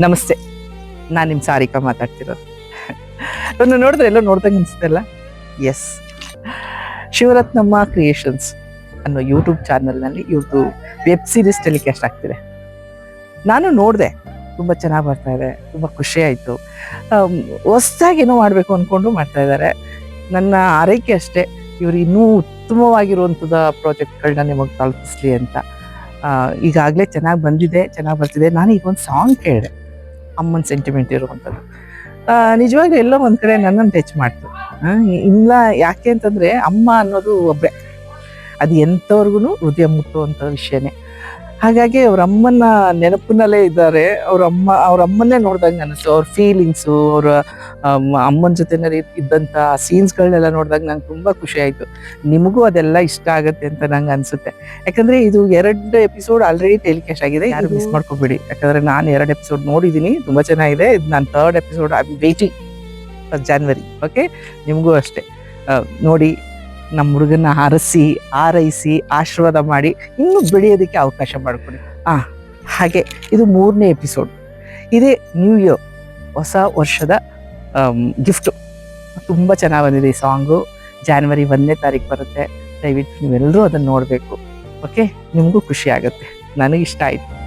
ನಮಸ್ತೆ. ನಾನು ನಿಮ್ಮ ಸಾರಿಕಾ ಮಾತಾಡ್ತಿರೋದು. ನನ್ನ ನೋಡಿದ್ರೆ ಎಲ್ಲ ನೋಡ್ದಂಗೆ ಅನಿಸ್ತಲ್ಲ ಎಸ್ ಶಿವರತ್ನಮ್ಮ ಕ್ರಿಯೇಷನ್ಸ್ ಅನ್ನೋ ಯೂಟ್ಯೂಬ್ ಚಾನಲ್ನಲ್ಲಿ ಇವ್ರದ್ದು ವೆಬ್ ಸೀರೀಸ್ ಟೆಲಿಕಾಸ್ಟ್ ಆಗ್ತಿದೆ. ನಾನು ನೋಡಿದೆ. ತುಂಬ ಚೆನ್ನಾಗಿ ಬರ್ತಾ ಇದೆ ತುಂಬ ಖುಷಿ ಆಯಿತು. ಹೊಸ್ದಾಗಿ ಏನೋ ಮಾಡಬೇಕು ಅಂದ್ಕೊಂಡು ಮಾಡ್ತಾ ಇದ್ದಾರೆ. ನನ್ನ ಆರೈಕೆ ಅಷ್ಟೇ, ಇವರು ಇನ್ನೂ ಉತ್ತಮವಾಗಿರುವಂಥದ್ದು ಪ್ರಾಜೆಕ್ಟ್ಗಳನ್ನ ನಿಮಗೆ ತಲುಪಿಸ್ಲಿ ಅಂತ. ಈಗಾಗಲೇ ಚೆನ್ನಾಗಿ ಬಂದಿದೆ, ಚೆನ್ನಾಗಿ ಬರ್ತಿದೆ. ನಾನು ಈಗ ಒಂದು ಸಾಂಗ್ ಕೇಳಿದೆ. ಅಮ್ಮನ ಸೆಂಟಿಮೆಂಟ್ ಇರುವಂಥದ್ದು. ನಿಜವಾಗ್ಲೂ ಎಲ್ಲೋ ಒಂದು ಕಡೆ ನನ್ನನ್ನು ಟಚ್ ಮಾಡ್ತು. ಇಲ್ಲ, ಯಾಕೆ ಅಂತಂದ್ರೆ ಅಮ್ಮ ಅನ್ನೋದು ಒಬ್ಬರೇ ಅದು ಎಂಥವ್ರಿಗೂ ಹೃದಯ ಮುಟ್ಟುವಂಥ ವಿಷಯನೇ. ಹಾಗಾಗಿ ಅವ್ರ ಅಮ್ಮನ ನೆನಪಿನಲ್ಲೇ ಇದ್ದಾರೆ. ಅವ್ರ ಅಮ್ಮ ಅವ್ರ ಅಮ್ಮನ್ನೇ ನೋಡ್ದಂಗೆ ಅನಿಸ್ತು ಅವ್ರ ಫೀಲಿಂಗ್ಸು ಅವ್ರ ಅಮ್ಮನ ಜೊತೆನಲ್ಲಿ ಇದ್ದಂಥ ಸೀನ್ಸ್ಗಳನ್ನೆಲ್ಲ ನೋಡಿದಾಗ ನಂಗೆ ತುಂಬ ಖುಷಿ ಆಯಿತು. ನಿಮಗೂ ಅದೆಲ್ಲ ಇಷ್ಟ ಆಗುತ್ತೆ ಅಂತ ನಂಗೆ ಅನಿಸುತ್ತೆ. ಯಾಕಂದ್ರೆ ಇದು ಎರಡು ಎಪಿಸೋಡ್ ಆಲ್ರೆಡಿ ಟೆಲಿಕಾಸ್ಟ್ ಆಗಿದೆ. ಯಾರು ಮಿಸ್ ಮಾಡ್ಕೋಬೇಡಿ. ಯಾಕಂದ್ರೆ ನಾನು ಎರಡು ಎಪಿಸೋಡ್ ನೋಡಿದ್ದೀನಿ ತುಂಬಾ ಚೆನ್ನಾಗಿದೆ. ಇದು ನಾನು third episode I waiting first January okay ನಿಮಗೂ ಅಷ್ಟೇ. ನೋಡಿ. ನಮ್ಮ ಹುಡುಗನ ಹರಸಿ ಆರೈಸಿ, ಆಶೀರ್ವಾದ ಮಾಡಿ ಇನ್ನೂ ಬೆಳೆಯೋದಕ್ಕೆ ಅವಕಾಶ ಮಾಡಿಕೊಡಿ. ಆ, ಹಾಗೆ ಇದು ಮೂರನೇ ಎಪಿಸೋಡ್ ಇದೇ ನ್ಯೂ ಇಯರ್ ಹೊಸ ವರ್ಷದ ಗಿಫ್ಟು ತುಂಬ ಚೆನ್ನಾಗಿ ಬಂದಿದೆ ಈ ಸಾಂಗು ಜಾನ್ವರಿ ಒಂದನೇ ತಾರೀಕು ಬರುತ್ತೆ. ದಯವಿಟ್ಟು ನೀವೆಲ್ಲರೂ ಅದನ್ನು ನೋಡಬೇಕು. ಓಕೆ ನಿಮಗೂ ಖುಷಿ ಆಗುತ್ತೆ. ನನಗೆ ಇಷ್ಟ ಆಯಿತು.